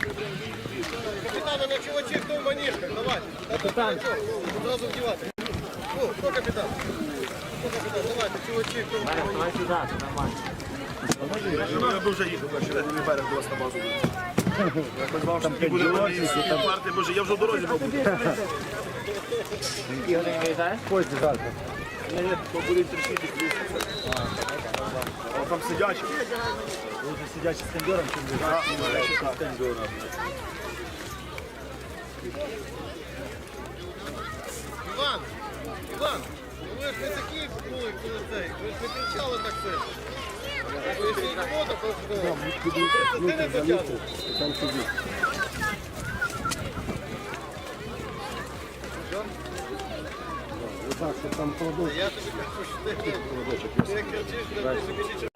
Капітана на чувачі, хто в манішках, давайте. Капітан. Одразу вдівати. О, хто капітан? Хто капітан? Давайте, чувачі, хто в манішках. Давай сюди, це нормально. Я би вже їхав на червоний берег до вас на базу. Я знав, що не буде парти, боже, я вже в дорозі, мабуть. Які години виїжджаєш? Кості жарко. Ні, ні, то буде трішки там сидячі. Лучше сидячи з тендером, чим лежачи з тендером. Іван, Іван, ну ви ж не такі були, коли цей. Ви ж не кричали так сильно. Поясніть фото, просто. Ти не дотягнув. Там сидить. Не знаю, що там продукт. Я тобі кажу, що ти ти кричиш, що ти більше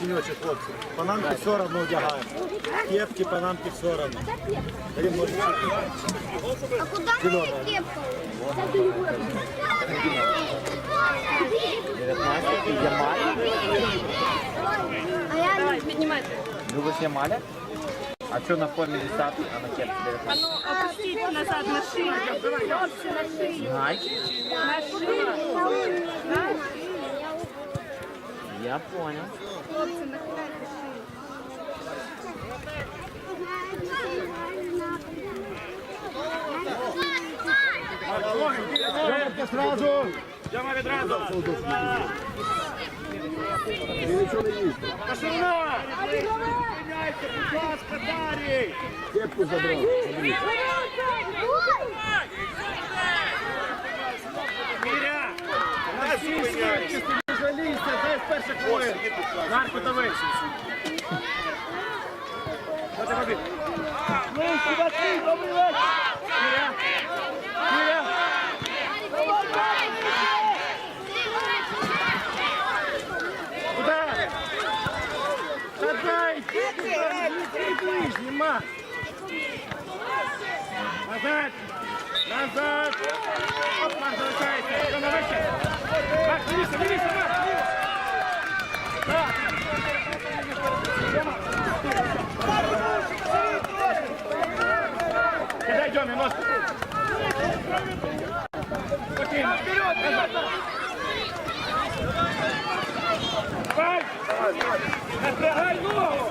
тіньочок, хлопці. Панамки все одно одягаємо. Кепки, панамки все одно. Дарим ножички. А куда моя кепка? 19 Ямаль. А я Давай, піднімайте. Любиш Ямаля? А що на формі 10, а на кепці 19? А ну, опустіть назад на шию. Хлопці, на шию. Гай? На шию. Я понял. Хлопці, нахиляйте шию. Давайте сразу! Яма відразу. Ти нічого не їсти. Поширна! Міняйте, будь ласка, Дарій! Кепку забрав. Заберіть. Міря! Не зупиняйся! Не жалійся, дай перша хвилина. Марко, давай. Що ти робив? Ну, сюди ти, добрий вечір! Міря! Міря! Нема! Назад! Назад! Оп, залишається! Що вище? Марк, дивіться, дивіться, Марк! Так. Кидай, Дьомі, ножку! Спокійно! Назад! Давай! Напрягай ногу!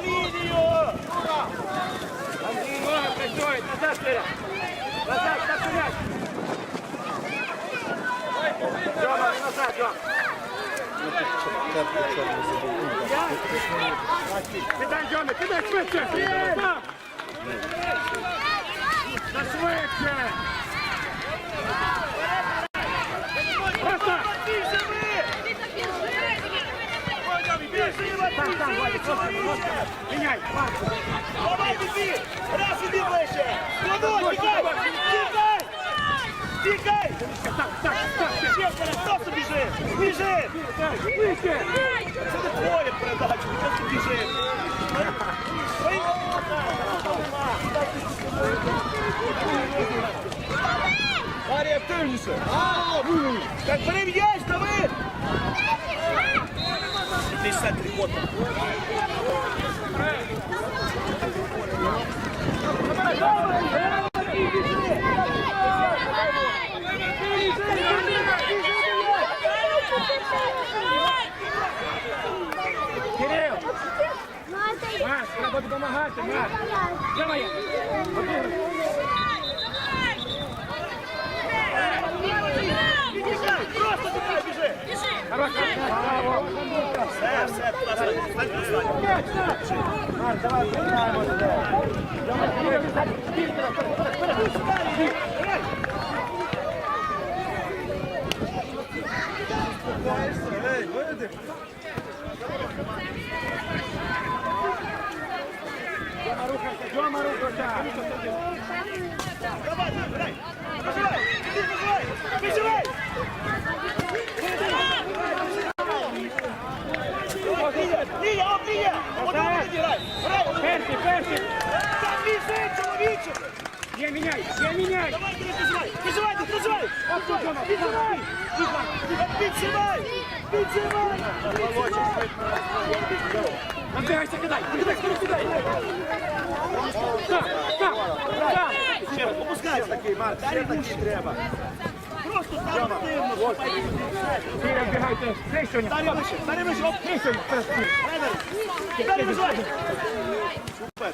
Нога працює! Назад, вперед! Назад, так м'яч! Назад, Дьом! Кидай, Дьомі, кидай швидше! Швидше! Просто! Там, там, Владик, просто, просто! Міняй, Марко! Давай, біжи! Раз, іди ближче! Складу, тікай! Тікай! Тікай! Так, так, так! Ще вперед, просто біжи! Біжи! Вище! Це не твоя передача, ти просто біжи! Ой! Дар'я, активніше! Так бери м'яч, дави! Іди з центрі, от. Кирил! Маш, треба допомагати, Маш! Давай! Біжи, просто тікай, біжи! Все, все, будь ласка, стань поставь. Маш, давай приймаємо сюди! Дьома, рухайся! Дьома, рухайся! Давай, давай, давай! Біжи, грай! Грай! Перший, перший. Так, біжи, чоловіче! Я міняй, я міняй. Давай, Андрій, піджимай! Піджимай, ти піджимай! Піджимай! Піджимай! Піджимай! Набігайся, кидай, кидай, кидай. Так, так, так. Опускайся такий, Марк, ще такий треба. Просто там активно. Кіра, бігайте. Трещуня. Далі вище, далі вище, оп, Трещуня. вище. Супер.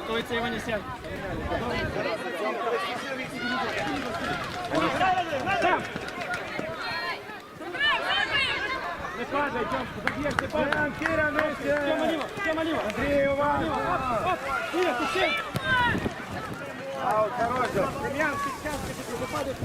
Готується Іванісян. Грай, Андрій, грай, Так. Не падай, Тьомку, заб'єш, не падай. Кіра, нижче. Тьома ліво, Тьома ліво. Андрій, уважно. Оп, оп. Кіра, ти ще. Аут, хороший. Дем'ян, підказки, ти випадеш.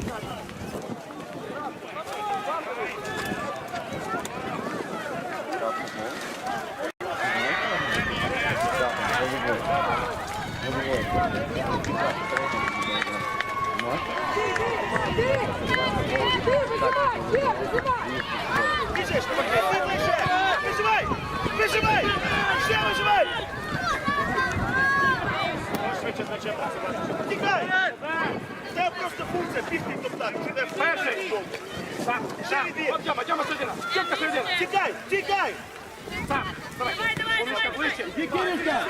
Біжиш, ти ближче. Виживай! Виживай! Ще виживай! Тікай! Це просто функція бігти і топтати. Чи не Перший. Тьома, Тьома, середина. Тьомка, середина. Тікай! Тікай! Так, давай. Іди, Кирюшка.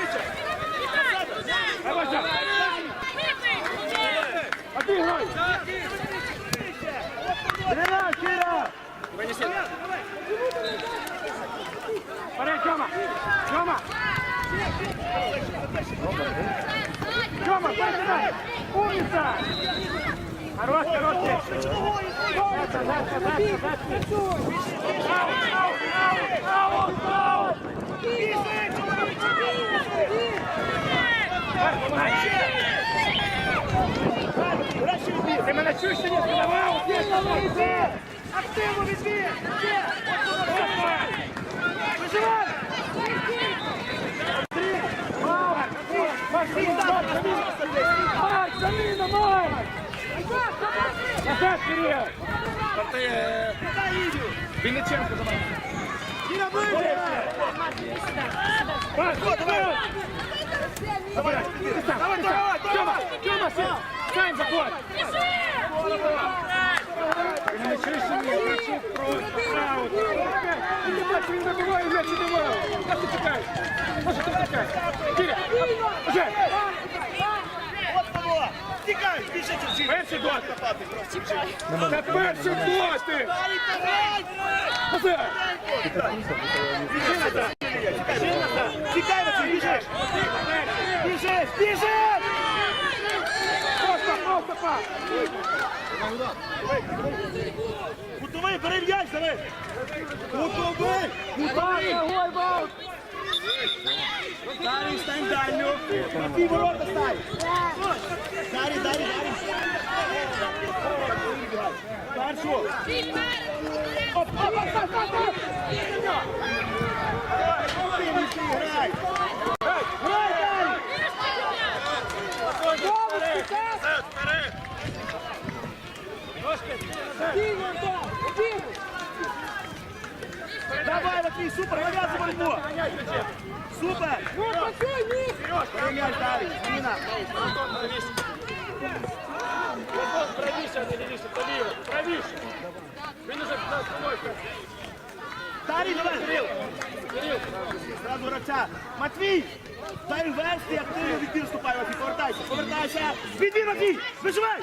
Давай, Тьом. А ти грай. Грина, Кіра! Вперед, Тьома. Тьома. Тьома, перший дай. Умниця. Хорош, хорош. Дальше, дальше, дальше, дальше. Аут, аут, аут, аут, аут. Ти мене чуєш чи ні? Давай, аут, є, давай. Активно відбір! Виживай! Марк, Максим, Марк, заміна! Марк, заміна, Марк! Назад, Кирил! Вінниченко за мене. Кіра, вийди! Марк, давай! Давай, давай, давай! Тьома, Тьома, сам! Сам заходь! Ти мене чуєш чи ні? М'ячі просто аут! Ти бачиш, він забиває, м'яч давай! Як ти чекаєш? Може, ти чекаєш? Киря, уже! Тікай! Біжи, держи! Перший дот! Копати, просто біжи! Це перший доти! Тікай, Василь, біжиш! Біжиш! Біжиш! Просто, просто, пас! Кутовий, бери м'яч, давай! Кутовий! Баут! Дарій, стань дальню! На ті ворота стань! Дарій, Дарій, Дарій! Першу! Оп, оп, оп, оп, оп, оп! Грай! Грай, Дарій! Давай, Матвій, супер, нав'язуй боротьбу! Супер! Бери м'яч, Дарій, зміна! Правіше, не лівіше, поліво, правіше! Він уже за собою. Дарій, давай! Кирил, Кирил, Зразу гравця. Матвій! Дай вести, активно відбір вступай, Матвій, повертайся, повертайся! Відбір, Матвій! Виживай!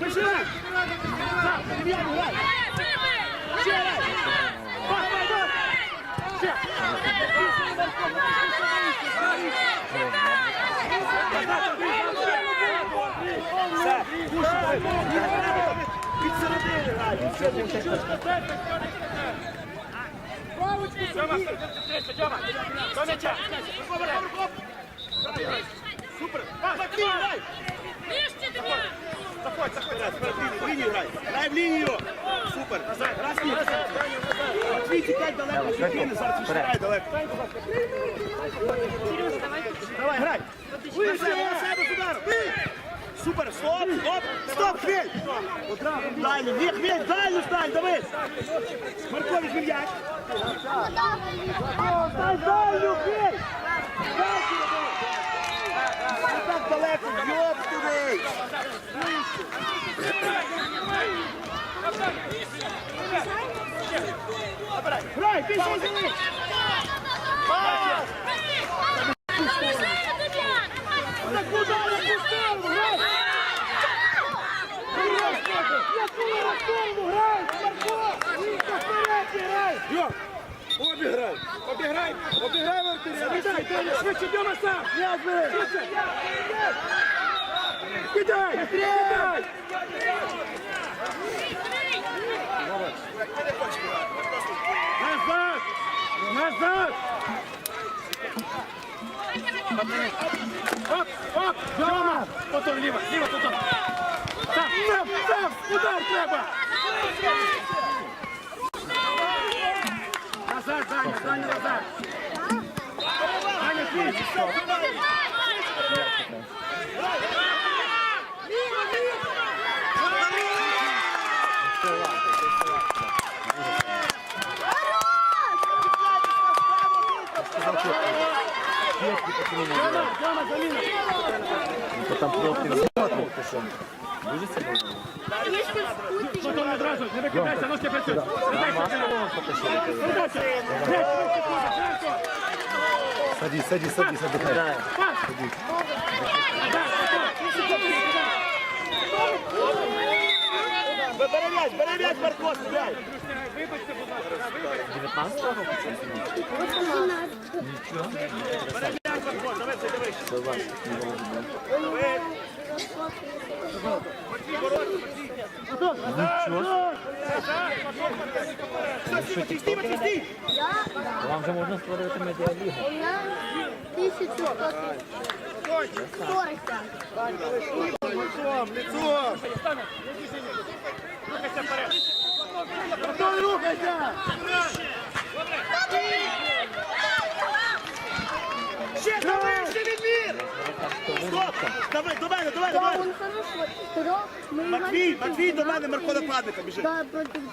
Виживай! Так, Дем'ян, грай! Ще грай! Супер! Матвій, грай! Заходь, заходь, в лінію, грай! Грай в лінію! Супер! Раз, ні, Матвій, тікай далеко, від зараз відширяй далеко. Давай, грай! На себе, на себе з ударом! Супер, стоп, стоп, стоп, хвиль! Далі, ні, хвиль, далі стань, Давид! Марко, візьми м'яч. Стань далі, хвиль! Не так далеко, йоп туди! Грай, ти що зробив? Пас! Так куди я пустив? Грай! Йо, обіграй, обіграй, обіграй Тоня, швидше, Дьома сам. Швидше. Кидай, кидай. Назад, назад. Оп, оп, Дьома. Потом ліво, ліво, тут. Сам, сам, сам, удар треба. Назад, Даня, Даня, назад. Даня, ти. Заміна. Там хлопці одразу, не. Садись, садись, садись! Вибачте, будь ласка. 19 року Бери Вам вже можна створювати медіалігу. У меня 1145. Лицом, лицом. Рухайся вперед. Рухайся! Ще давай, ще відбір! Стоп! Давай, до мене, до мене, до Да, мене! он Матвій, Матвій, до мене, Марко нападника. Да,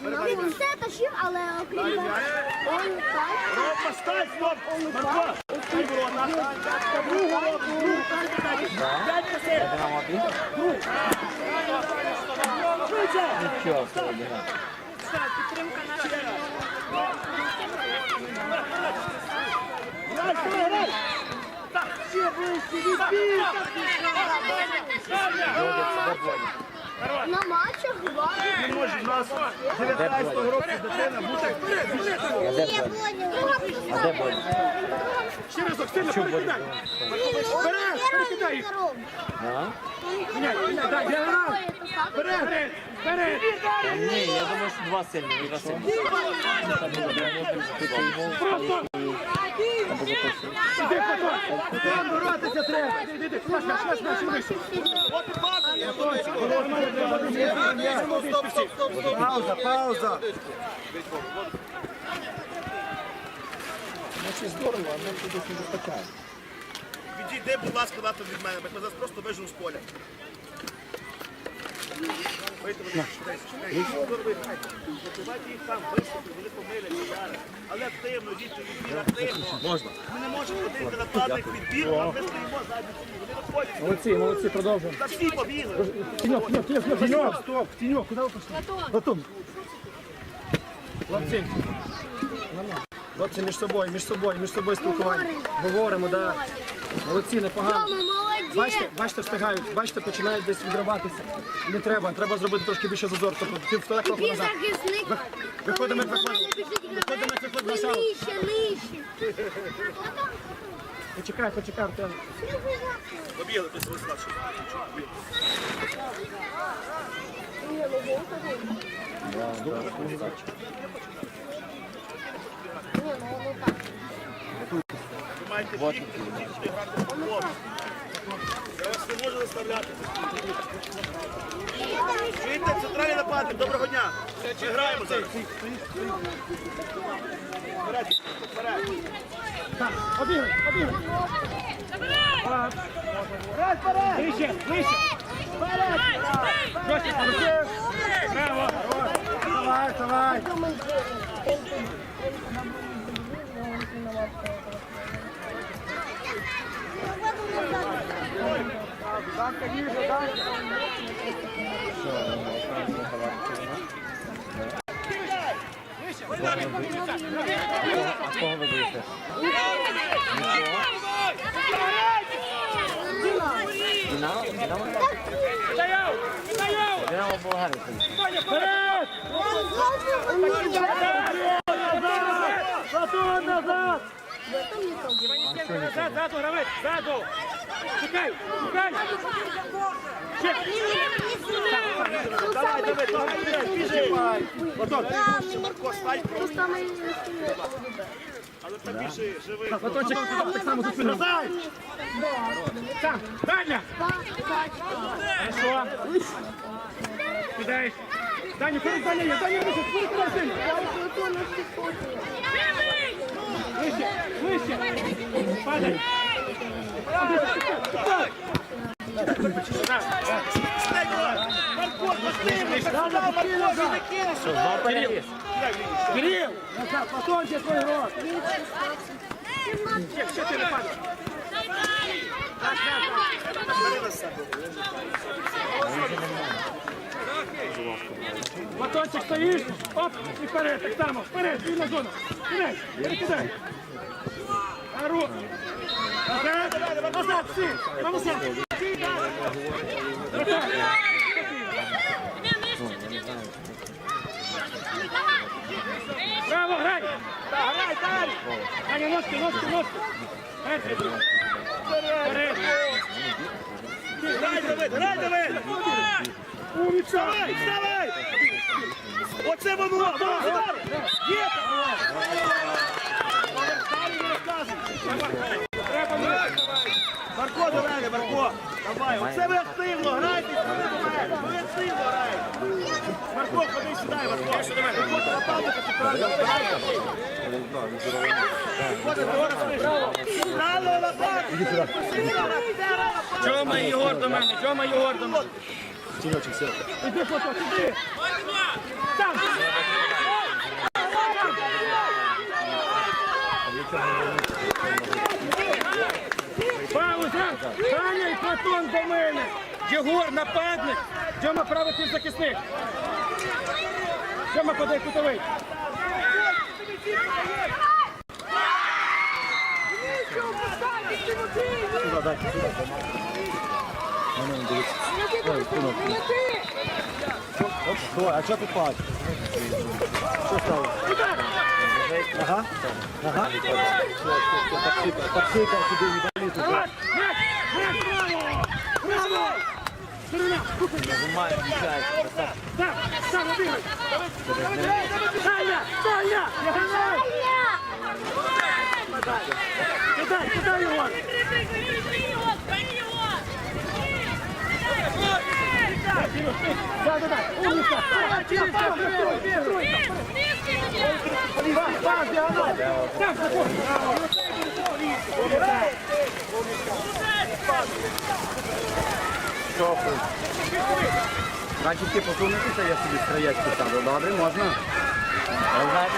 Динамо. Він все тащив, але окрім того, он так. Стоп! Марко! Стій, ворота! Другу роту, другу, п'ять посеред! Динамо один? Швидше! Нічого га. Грай, грай, грай! На матчах. Не може в нас 19 року дитина бути А де Бодя? А де Бодя? Ще разок, сильно перекидай. Вперед, перекидай їх. Міняй, міняй, грав. Вперед, вперед. Ні, я думаю, що два сильні, два сильні. Просто. Іди, потом. боротися треба. Іди, іди, шмаш, шмаш, шмаш, вище. Стоп, стоп, стоп. Пауза, пауза. Відійди, будь ласка, дати від мене, бо я зараз просто вижу з поля. Запивайте їх там, виступи, вони помиляться зараз. Але активно, діти, відбір, активно. Можна. Ми не можемо ходити нападник відбір, а ми стоїмо ззаді. Вони виходять. Молодці, молодці, продовжуємо. Та всі побігли. Тіньок, тіньок, тіньок, тіньок, стоп, тіньок, куди ви пішли? Готов. Хлопці, хлопці, між собою, між собою, між собою спілкування. Говоримо, да. Молодці, непогано. Бачите, бачите, встигають, бачите, починають десь відриватися. Не треба, треба зробити трошки більше зазор. Тобто ти вперед трохи Ти назад. захисник. Виходимо, як До мене виходимо. біжить Виходимо, як виходимо гравець. шау. Нижче, нижче. Почекай, почекай, Артем. Побігли, ти свої старші. Ні, ну ну воно так. Ви маєте бігти, дійсно грати в футбол. Я вас не можу заставляти. Чуєте, центральний нападник, доброго дня. Ми граємо зараз. Вперед, вперед. Так, обігай, обігай. Вище, вище. Жостик, получив. Браво. Давай, давай. А кого ви боїте? Динамо? Динамо? Стояв! Стояв! Динамо Болгарія. Вперед! Назад. Назад, ззаду, гравець, ззаду! Чекай, чекай! Ще! Давай, давай, давай, біжи. Платон, Марко, стань просто. Але побіжи, живи. Батончик, так само за спину. Назад. Даня! Хорошо. Кидаєш. Даня, перед Даня Даня, є, Даня перед Даня сильно. Вище, вище. Падай. Марко, пустив, сказав, Марко, він не кинеш. Знову перевіз. Кирил! Назад, Платончик, твій рот. Ще, ще ти не падай. Батончик стоїш, оп, і вперед, так само, вперед, і на зону. Вперед, перекидай. А рух. Назад, назад, всі, назад. Браво, грай! Грай, дай. Аня, ножки, ножки, ножки. Грай, Давид, грай, Давид. Вставай, вставай. Оце воно. Є. Марко, до мене, Марко. Давай, оце ви активно, грайте до мене. Ви активно граєте. Марко, ходи сюди, Марко. Марко, ти нападника ти правильно граєш. Право нападника. Джома і Єгор до мене, Джома і Єгор до мене. Таня і Платон до мене. Єгор, нападник. Джома правий півзахисник. Джома подай кутовий. Стой, а що ти плачеш? Що стало? Ага. Ага. Подсикав сюди, не м'яч, браво! Сторона, Нажимаємо, включається. так, так, обігай. Таня, Таня, Яготай! Кидай, кидай його! Да, да, да, умница! Через Пас! Так! Значить, ти посунутися, я собі краєчку ставлю. Добре, можна? Ви знаєте,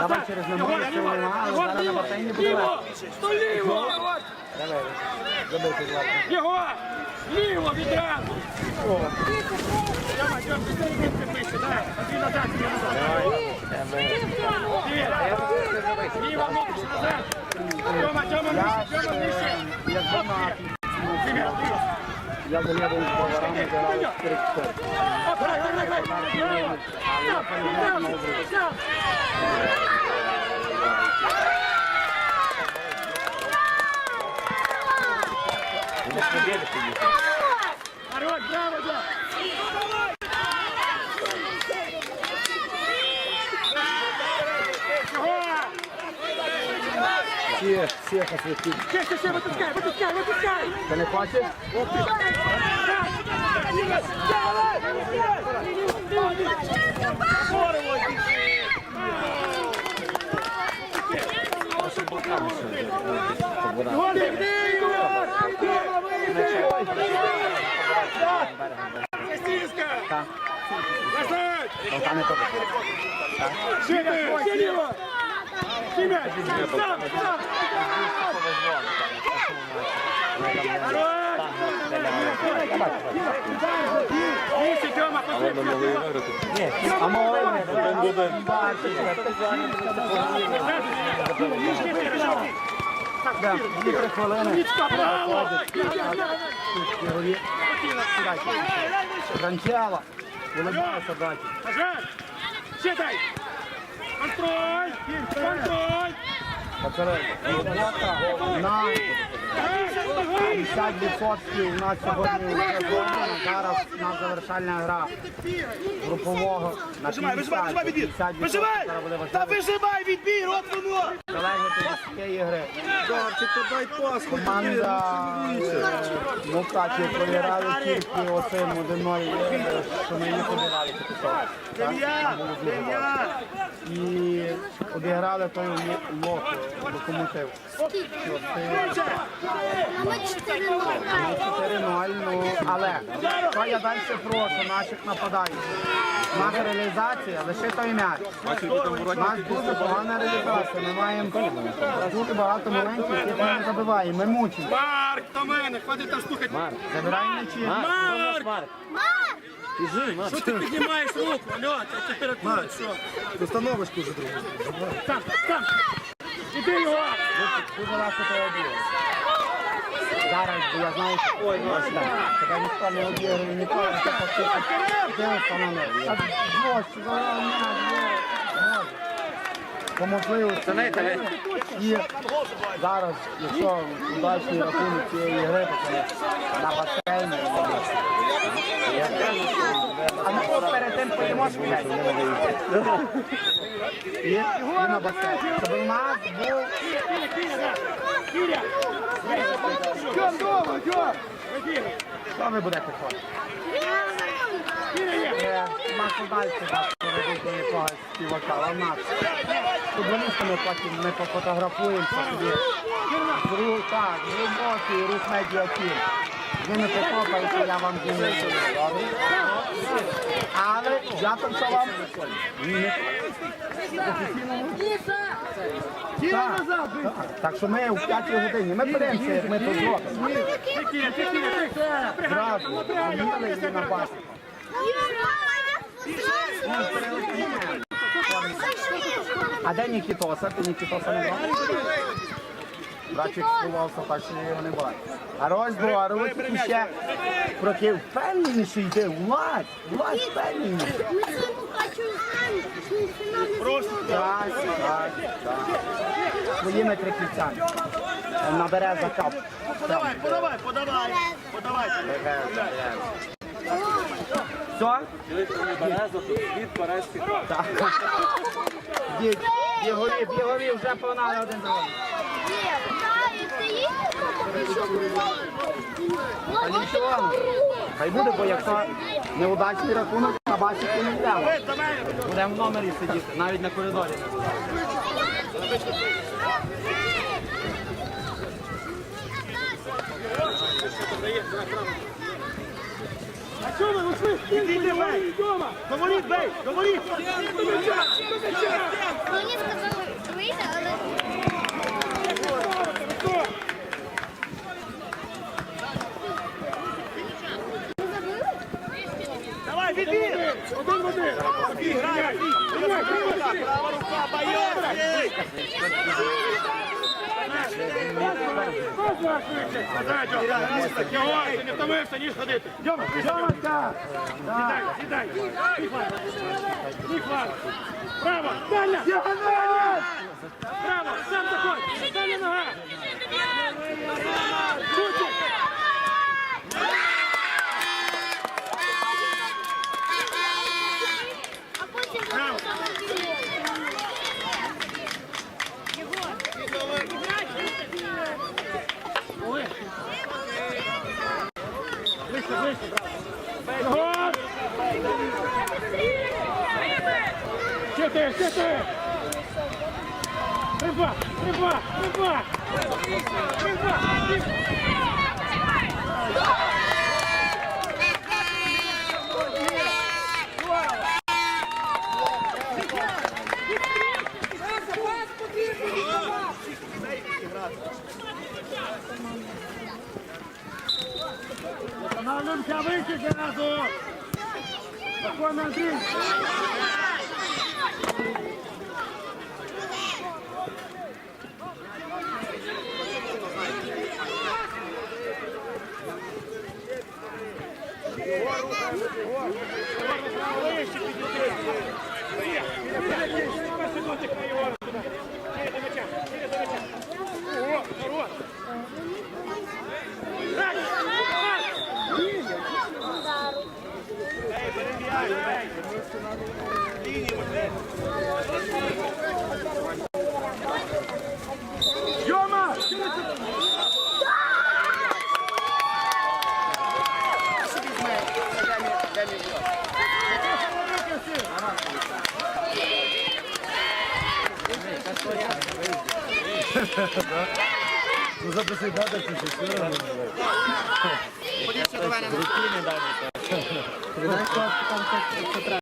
Давай через Єгор, номер, ліво, через номер, Єгор, зараз на ліво, басейні буде ліво! Сто ліво! Давай, забити златно. Єгор! Ліво відразу! Тьома, Тьома, не будеш пише, дай! Один назад, один назад! Ліво, ліво, ногу, назад! Тьома, Тьома, нижче, Тьома, нижче! Я дома. Ліво, ліво! Я залезу з поварами, Хорош, браво, да! Всех, всех осветил. Все, все, все, выпускай, выпускай, выпускай! Да не хватит? Вот ты. Здорово, всі освітить. Да, дві три хвилини. Ігрові. Сідайте. Ранчала. Вилибайся, браті. Назад! Ще! Контроль! Контроль! Робота на 50% у нас сьогодні. Зараз у нас завершальна гра групового на Вижимай, вижимай, вижимай 50%. Вижимай! Та важливо. вижимай відбір, от воно! Залежить від цієї гри. Дай пас, хоч Команда е, Мукачі програли тільки оцим 1-0, що ми тільки Дем'ян, Дем'ян! І обіграли той ло- лот, локомотив. 4 4-0, ну, але що я далі прошу наших нападаючих? Наша реалізація лише той м'яч. У нас дуже погана реалізація. Ми маємо дуже багато моментів, які ми не забиваємо. Ми мучимо. Марк, до мене, хватить там слухати. Забирай м'ячі. Марк! Що ти піднімаєш руку? Алло, це тепер тут, що? Установочку вже другу. Там, там! Іди його! Дуже легко тебе обіграти. Зараз, бо я знаю, що ой, ну, тебе ніхто не обігрує, ніколи не фактично. Де встановили? Та Боже, заграв м'яч, Боже. По можливості. І зараз, якщо удачний рахунок цієї гри, то на басейні. А ми перед тим поїмо сміяти. І, і на басейні. Щоб ви будете ходити? Е, далі доведуть до якогось співака, а нас. Футболісти ми потім ми пофотографуємося собі. Так, глибокий рух медіатір. Ви не покопаєте, я вам. Добре? Але я там що вам? Ні. Так, так. Що ми в п'ятій годині, ми беремося, як ми тут зробимо. Зразу, і на. А де Нікітоса? Ти Нікітоса не бачиш? Братчик сховався, так що його не бачу. А розбо, а ротик ще прокив. Впевненіше йде, Влад, Влад, впевненіше. Ми. Просто Так, так, так. Своїми криківцями. Набере закап. подавай, подавай, подавай! Подавай! Все? Так. Дід, Бігові, бігові вже погнали один за одним. Та нічого. Хай буде, бо якщо неудачний рахунок, на бачить не йдемо. Будемо в номері сидіти, навіть на коридорі. А що ви ушли? Іди, бей! Говоріть, бей! Говоріть! Мені сказали вийти, але Хто? ви забили? Давай, відбір! Один в один! Грай! Права рука, ти не. Право, сам такой. Нога. Ближче. Ого! Ще ти, ще ти! Риба, риба, риба! Риба! Останавливаемся, выйти сразу! Спокойно, Андрей! Тёма! Ну записи дати, що все одно. Знаєш, що там це треба?